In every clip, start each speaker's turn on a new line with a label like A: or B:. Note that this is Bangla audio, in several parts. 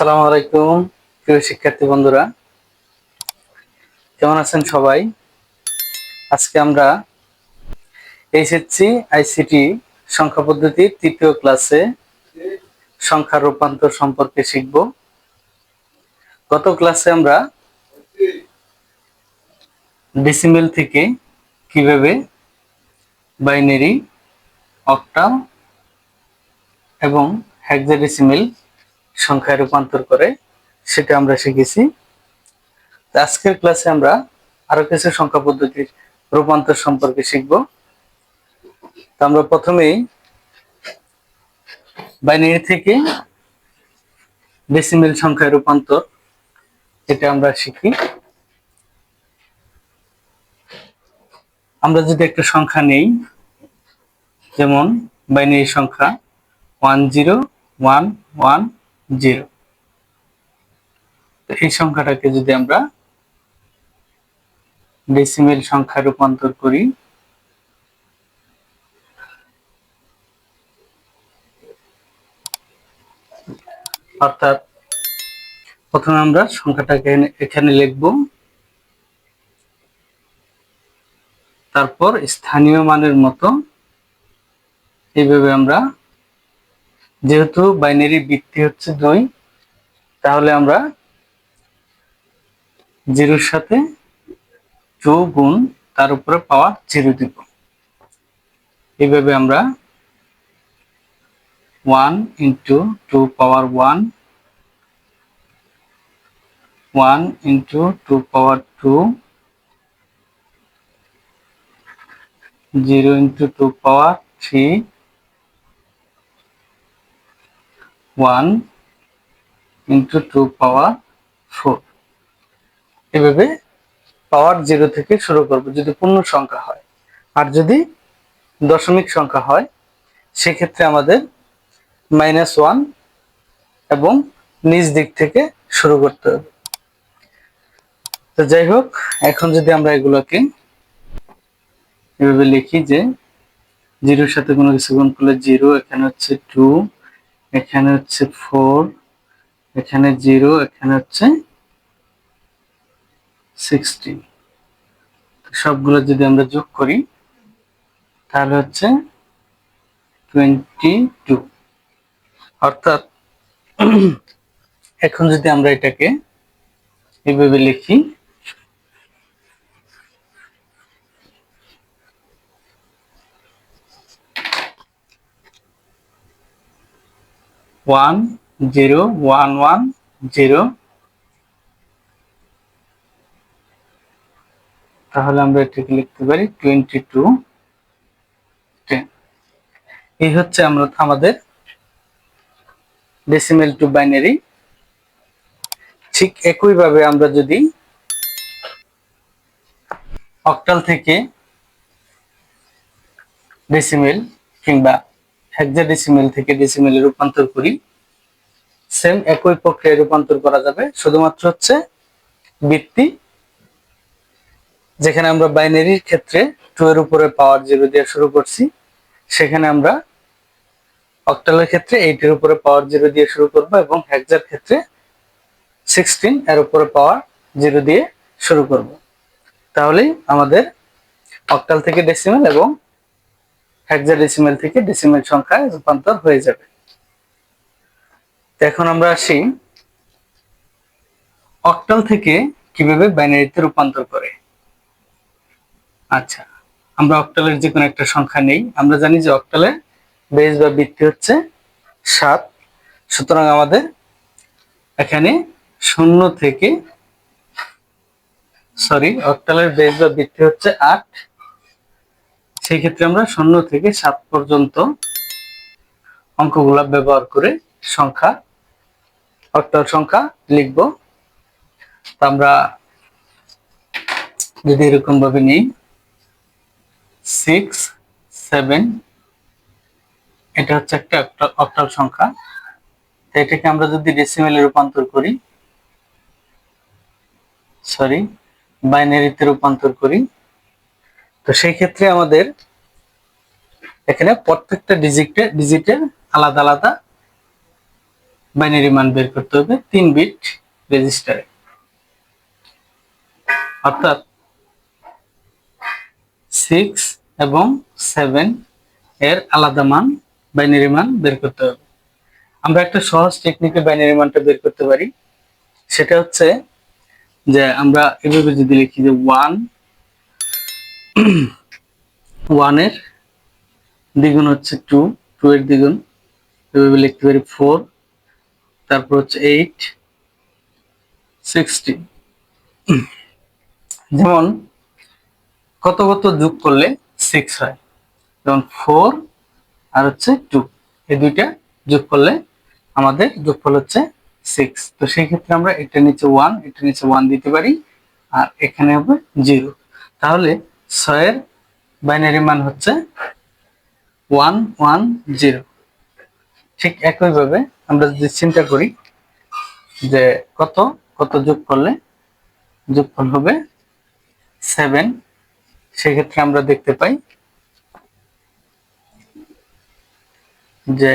A: আসসালামু আলাইকুম, প্রিয় শিক্ষার্থী বন্ধুরা। কেমন আছেন সবাই? আজকে আমরা এইচএসসি আইসিটি সংখ্যা পদ্ধতির তৃতীয় ক্লাসে সংখ্যা রূপান্তর সম্পর্কে শিখব। গত ক্লাসে আমরা ডেসিমেল থেকে কীভাবে বাইনারি অক্টাল এবং হেক্সাডেসিমেল সংখ্যায় রূপান্তর করে সেটা আমরা শিখেছি। আজকের ক্লাসে আমরা আরও কিছু সংখ্যা পদ্ধতির রূপান্তর সম্পর্কে শিখব। তো আমরা প্রথমেই বাইনারি থেকে ডেসিমেল সংখ্যায় রূপান্তর এটা আমরা শিখি। আমরা যদি একটা সংখ্যা নেই, যেমন বাইনারি সংখ্যা one zero one one zero. তো এই সংখ্যাটাকে যদি আমরা ডেসিমেল সংখ্যা রূপান্তর করি, অর্থাৎ প্রথমে আমরা সংখ্যাটাকে এখানে লিখব। তারপর স্থানীয় মানের মতো এইভাবে আমরা যেহেতু বাইনারি বৃত্তি হচ্ছে দুই, তাহলে আমরা জিরোর সাথে টু গুণ তার উপরে পাওয়ার জিরো দিব। এইভাবে আমরা one into two power one one into two power two, zero into two power three one into two power four এভাবে পাওয়ার জিরো থেকে শুরু করব, যদি পূর্ণ সংখ্যা হয়। আর যদি দশমিক সংখ্যা হয়, সেক্ষেত্রে আমাদের মাইনাস ওয়ান এবং নিজ দিক থেকে শুরু করতে হবে। তো যাই হোক, এখন যদি আমরা এগুলোকে এভাবে লিখি যে, জিরোর সাথে কোনো কিছু গুণ করলে জিরো, এখানে হচ্ছে টু এখানে হচ্ছে ফোর এখানে জিরো এখানে হচ্ছে সিক্সটি সবগুলো যদি আমরা যোগ করি, তাহলে হচ্ছে টোয়েন্টি টু অর্থাৎ এখন যদি আমরা এটাকে এভাবে লিখি one zero one one zero তাহলে আমরা এটাকে লিখতে পারি টোয়েন্টি টু এই হচ্ছে আমরা আমাদের ডেসিমেল টু বাইনারি ঠিক একইভাবে আমরা যদি অক্টাল থেকে ডেসিমেল কিংবা হেক্সাডেসিমেল থেকে ডেসিমেলে রূপান্তর করি। সেম একই প্রক্রিয়ায় রূপান্তর করা যাবে, শুধুমাত্র হচ্ছে বৃত্তি যেখানে আমরা বাইনারির ক্ষেত্রে টু এর উপরে পাওয়ার জিরো দিয়ে শুরু করছি, সেখানে আমরা অক্টালের ক্ষেত্রে এইট এর উপরে পাওয়ার জিরো দিয়ে শুরু করব এবং হেক্সার ক্ষেত্রে সিক্সটিন এর উপরে পাওয়ার জিরো দিয়ে শুরু করব। তাহলেই আমাদের অক্টাল থেকে ডেসিমেল এবং হেক্সাডেসিমেল থেকে ডেসিমেল সংখ্যায় রূপান্তর হয়ে যাবে। এখন আমরা আসি অক্টাল থেকে কীভাবে বাইনারিতে রূপান্তর করে। আচ্ছা আমরা অক্টালের যে কোনো একটা সংখ্যা নেই। আমরা জানি যে অক্টালের বেস বা বৃত্তি হচ্ছে সাত। সুতরাং আমাদের এখানে শূন্য থেকে সরি অক্টালের বেস বা বৃত্তি হচ্ছে আট। সেই ক্ষেত্রে আমরা শূন্য থেকে সাত পর্যন্ত অঙ্কগুলা ব্যবহার করে সংখ্যা অক্টাল সংখ্যা লিখব। তা আমরা যদি এরকম ভাবে নিই সিক্স সেভেন এটা হচ্ছে একটা অক্টা- অক্টাল সংখ্যা এটাকে আমরা যদি ডেসিমেলে রূপান্তর করি সরি বাইনারিতে রূপান্তর করি তো সেই ক্ষেত্রে আমাদের এখানে প্রত্যেকটা ডিজিটের ডিজিটের আলাদা আলাদা বাইনারি মান বের করতে হবে তিন বিট রেজিস্টারে অর্থাৎ সিক্স এবং সেভেন এর আলাদা মান বাইনারি মান বের করতে হবে। আমরা একটা সহজ টেকনিকে বাইনারি মানটা বের করতে পারি। সেটা হচ্ছে যে আমরা এভাবে যদি লিখি যে ওয়ান ওয়ানের দ্বিগুণ হচ্ছে টু টু এর দ্বিগুণ এভাবে লিখতে পারি ফোর তারপর হচ্ছে এইট সিক্সটি যেমন কত কত যোগ করলে সিক্স হয়, যেমন ফোর আর হচ্ছে টু এই দুইটা যোগ করলে আমাদের যোগফল হচ্ছে সিক্স তো সেই ক্ষেত্রে আমরা এটা নিচে ওয়ান এটা নিচে ওয়ান দিতে পারি, আর এখানে হবে জিরো তাহলে ছয়ের বাইনারি মান হচ্ছে ওয়ান ওয়ান জিরো। ঠিক একইভাবে আমরা যদি চিন্তা করি যে কত কত যোগ করলে যোগফল হবে সেভেন, সেক্ষেত্রে আমরা দেখতে পাই যে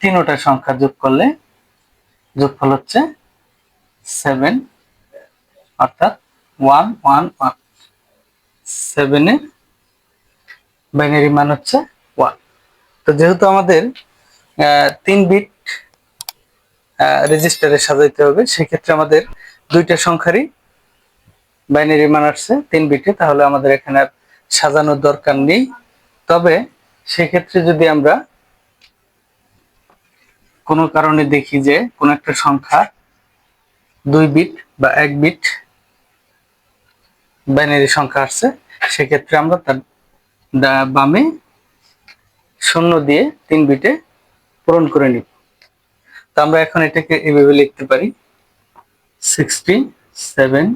A: তিনোটা সংখ্যা যোগ করলে যোগফল হচ্ছে সেভেন, অর্থাৎ ওয়ান ওয়ান ওয়ান। সেভেনের বাইনারি মান হচ্ছে ওয়ান। তো যেহেতু আমাদের তিন বিট রেজিস্টারে সাজাইতে হবে, সেক্ষেত্রে আমাদের দুইটা সংখ্যারই বাইনারি মান আসছে, তিন বিটে, তাহলে আমাদের এখানে আর সাজানোর দরকার নেই। তবে সেক্ষেত্রে যদি আমরা কোনো কারণে দেখি যে কোন একটা সংখ্যা দুই বিট বা এক বিট বাইনারি সংখ্যা আসছে, সেক্ষেত্রে আমরা তার বামে শূন্য দিয়ে তিন বিটে পূরণ করে নিব। তো আমরা এখন এটাকে এভাবে লিখতে পারি sixty seven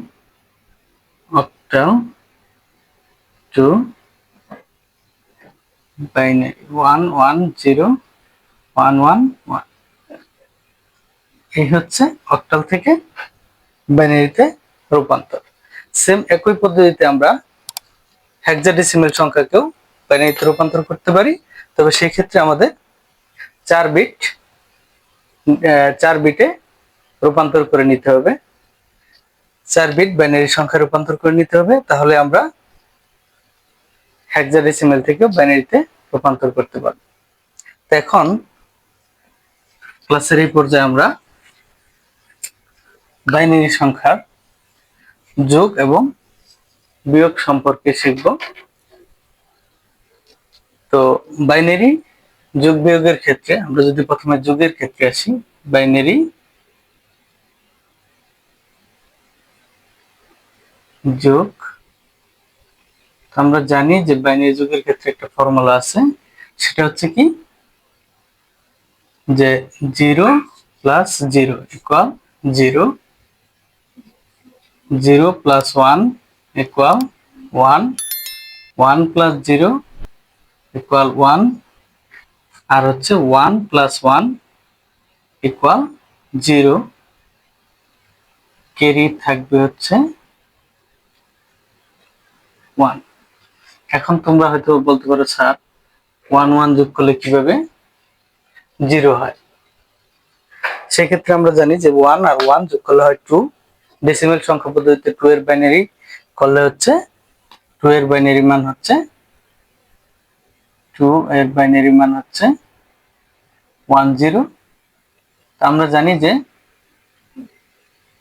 A: octal to binary one one zero one one one এই হচ্ছে অক্টাল থেকে বাইনারিতে রূপান্তর। সেম একই পদ্ধতিতে আমরা হেক্সাডেসিমেল সংখ্যাকেও বাইনারিতে রূপান্তর করতে পারি। তবে সেই ক্ষেত্রে আমাদের চার বিট চার বিটে রূপান্তর করে নিতে হবে। চার বিট বাইনারি সংখ্যা রূপান্তর করে নিতে হবে। তাহলে আমরা হেক্সাডেসিমেল থেকে বাইনারিতে রূপান্তর করতে পারব। তো এখন ক্লাসের এই পর্যায়ে আমরা বাইনারি সংখ্যার যোগ এবং বিয়োগ সম্পর্কে শিখব। তো বাইনারি যোগ বিয়োগের ক্ষেত্রে, আমরা যদি প্রথমে যোগের ক্ষেত্রে আসি, বাইনারি যোগ আমরা জানি যে বাইনারি যোগের ক্ষেত্রে একটা ফর্মুলা আছে, সেটা হচ্ছে কি? যে zero plus zero equal zero zero plus one equal one one plus zero equal one, আর হচ্ছে one plus one equal zero. Carry থাকবে হচ্ছে ওয়ান। এখন তোমরা হয়তো বলতে পারো, স্যার, ওয়ান ওয়ান যোগ করলে কীভাবে জিরো হয়? সেক্ষেত্রে আমরা জানি যে ওয়ান আর ওয়ান যোগ করলে হয় টু। ডেসিমেল সংখ্যা পদ্ধতিতে টু এর বাইনারি করলে হচ্ছে টু এর বাইনারি মান হচ্ছে টু এর বাইনারি মান হচ্ছে ওয়ান জিরো আমরা জানি যে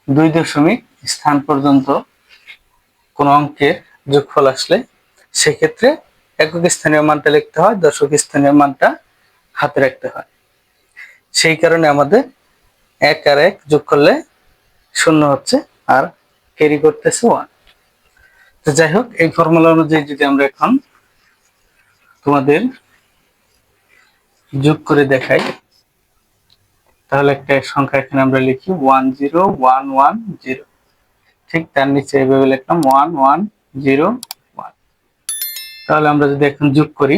A: দুই দশমিক স্থান পর্যন্ত কোন অঙ্কের যোগফল আসলে সেক্ষেত্রে একক স্থানীয় মানটা লিখতে হয়, দশক স্থানীয় মানটা হাতে রাখতে হয়। সেই কারণে আমাদের এক আর এক যোগ করলে শূন্য হচ্ছে আর ক্যারি করতেছে ওয়ান তো যাই হোক, এই ফর্মুলা অনুযায়ী যদি আমরা এখন তোমাদের যোগ করে দেখাই, তাহলে একটা সংখ্যা এখানে আমরা লিখি one zero one one zero ঠিক তার নিচে এভাবে লিখলাম ওয়ান ওয়ান জিরো ওয়ান তাহলে আমরা যদি এখন যোগ করি,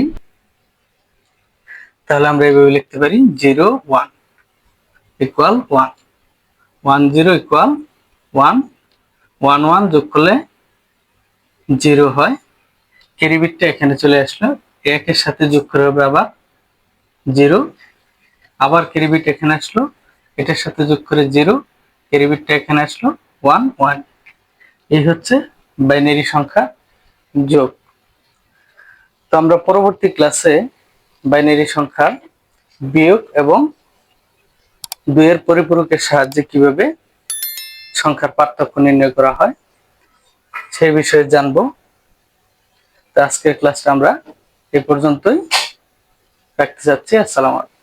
A: তাহলে আমরা এভাবে লিখতে পারি zero one equal one one zero equal one one one যোগ করলে জিরো হয়। ক্যারি বিটটা এখানে চলে আসলো। একের সাথে যোগ করে হবে আবার জিরো। আবার ক্যারিবিট এখানে আসলো। এটার সাথে যোগ করে জিরো। ক্যারিবিটটা এখানে আসলো। ওয়ান ওয়ান এই হচ্ছে বাইনারি সংখ্যা যোগ। তো আমরা পরবর্তী ক্লাসে বাইনারি সংখ্যা বিয়োগ এবং দুইয়ের পরিপূরকের সাহায্যে কীভাবে সংখ্যার পার্থক্য নির্ণয় করা হয়, সেই বিষয়ে জানব। তো আজকের ক্লাসটা আমরা এ পর্যন্তই। রাখতে চাচ্ছি। আসসালাম আলাইকুম।